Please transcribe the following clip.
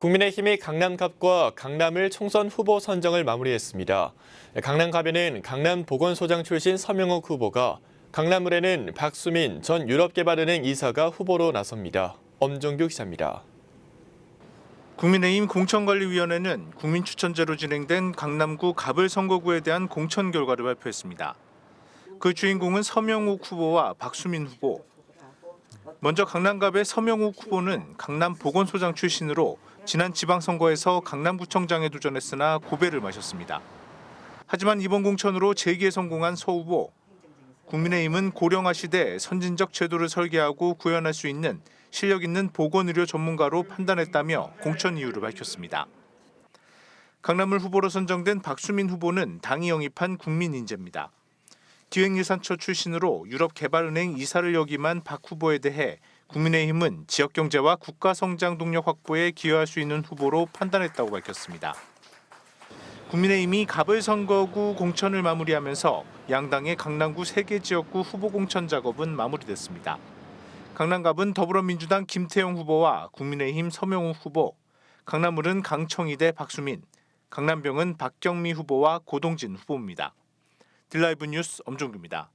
국민의힘이 강남갑과 강남을 총선 후보 선정을 마무리했습니다. 강남갑에는 강남 보건소장 출신 서명욱 후보가 강남을에는 박수민 전 유럽개발은행 이사가 후보로 나섭니다. 엄정규 기자입니다. 국민의힘 공천관리위원회는 국민추천제로 진행된 강남구 갑을 선거구에 대한 공천 결과를 발표했습니다. 그 주인공은 서명욱 후보와 박수민 후보. 먼저 강남갑의 서명욱 후보는 강남 보건소장 출신으로 지난 지방선거에서 강남구청장에 도전했으나 고배를 마셨습니다. 하지만 이번 공천으로 재기에 성공한 서 후보. 국민의힘은 고령화 시대 선진적 제도를 설계하고 구현할 수 있는 실력 있는 보건의료 전문가로 판단했다며 공천 이유를 밝혔습니다. 강남을 후보로 선정된 박수민 후보는 당이 영입한 국민 인재입니다. 기획예산처 출신으로 유럽개발은행 이사를 역임한 박 후보에 대해 국민의힘은 지역 경제와 국가 성장 동력 확보에 기여할 수 있는 후보로 판단했다고 밝혔습니다. 국민의힘이 갑을 선거구 공천을 마무리하면서 양당의 강남구 세개 지역구 후보 공천 작업은 마무리됐습니다. 강남갑은 더불어민주당 김태용 후보와 국민의힘 서명욱 후보, 강남을은 강청희 대 박수민, 강남병은 박경미 후보와 고동진 후보입니다. 딜라이브 뉴스 엄종규입니다.